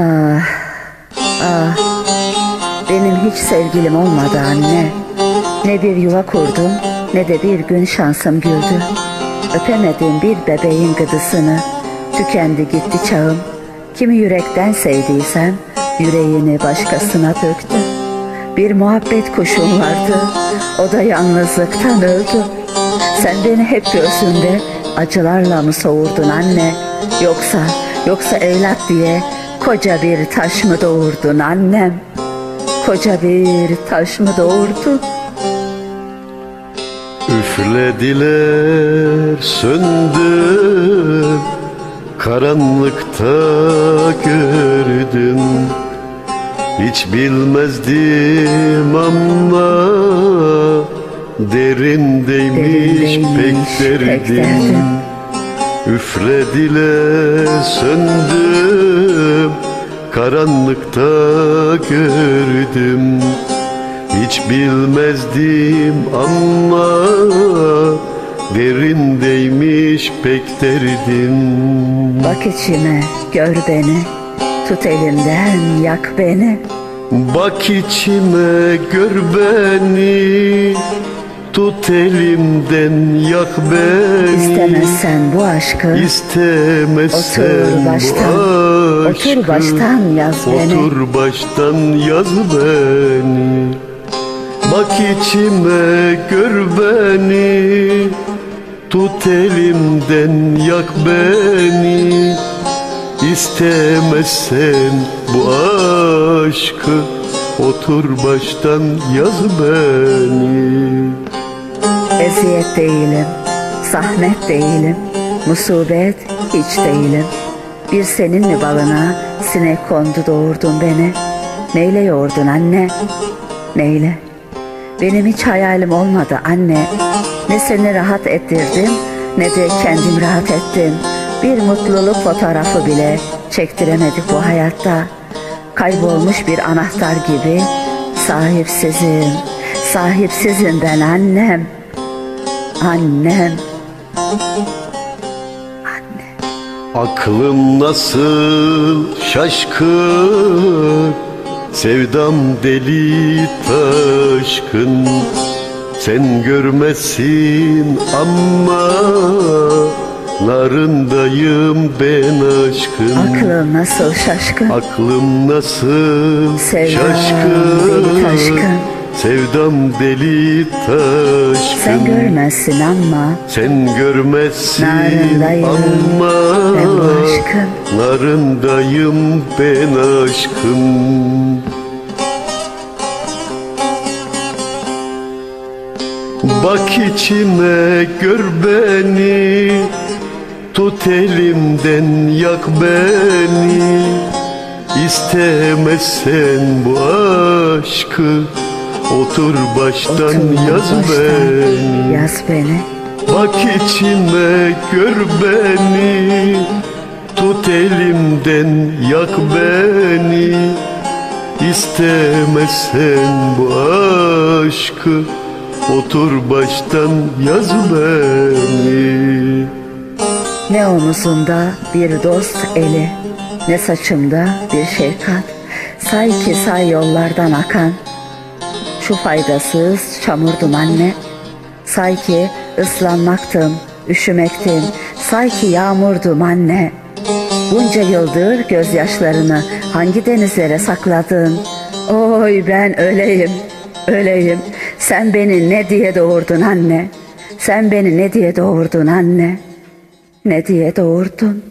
Ah, ah. Benim hiç sevgilim olmadı anne. Ne bir yuva kurdum ne de bir gün şansım güldü. Öpemediğim bir bebeğin gıdısını tükendi gitti çağım. Kimi yürekten sevdiysem yüreğini başkasına döktü. Bir muhabbet kuşum vardı, o da yalnızlıktan öldü. Sen beni hep gözünde acılarla mı soğurdun anne? Yoksa, yoksa evlat diye koca bir taş mı doğurdun annem? Koca bir taş mı doğurdun? Üflediler söndüm Karanlıkta gördüm Hiç bilmezdim ama Derindeymiş pek derdim Üflediler söndüm Karanlıkta gördüm. Hiç bilmezdim ama Derindeymiş pek derdim. Bak içime, gör beni, tut elimden, yak beni. Bak içime gör beni Tut elimden yak beni. İstemezsen bu aşkı, İstemezsen Otur baştan, bu otur aşkı baştan yaz beni. Otur baştan yaz beni. Bak içime gör beni. Tut elimden yak beni. İstemezsen bu aşkı Otur baştan yaz beni eziyet değilim, zahmet değilim, musibet hiç değilim. Bir senin mi balına sinek kondu doğurdun beni? Neyle yoğurdun anne? Neyle? Benim hiç hayalim olmadı anne. Ne seni rahat ettirdim ne de kendim rahat ettim. Bir mutluluk fotoğrafı bile çektiremedik bu hayatta. Kaybolmuş bir anahtar gibi sahipsizim, sahipsizim ben annem. Annem. Anne. Aklım nasıl şaşkın Sevdam deli taşkın Sen görmezsin ama Narındayım ben aşkın Aklım nasıl şaşkın. Aklım nasıl Sevdam şaşkın deli taşkın. Sevdam deli taşkın. Sen görmezsin ama Sen görmezsin Narındayım. ama ben aşkın. Narındayım ben aşkın Bak içime gör beni. Tut elimden yak beni. İstemezsen bu aşkı Otur baştan otur yaz baştan beni Yaz beni. Bak içime gör beni Tut elimden yak beni İstemezsen bu aşkı Otur baştan yaz beni Ne omuzumda bir dost eli, ne saçımda bir şefkat. Say ki say yollardan akan, şu faydasız çamurdum anne. Say ki ıslanmaktım, üşümektim, say ki yağmurdum anne. Bunca yıldır gözyaşlarını hangi denizlere sakladın? Oy ben öleyim, öleyim. Sen beni ne diye doğurdun anne? Sen beni ne diye doğurdun anne? Ne diye doğurdun?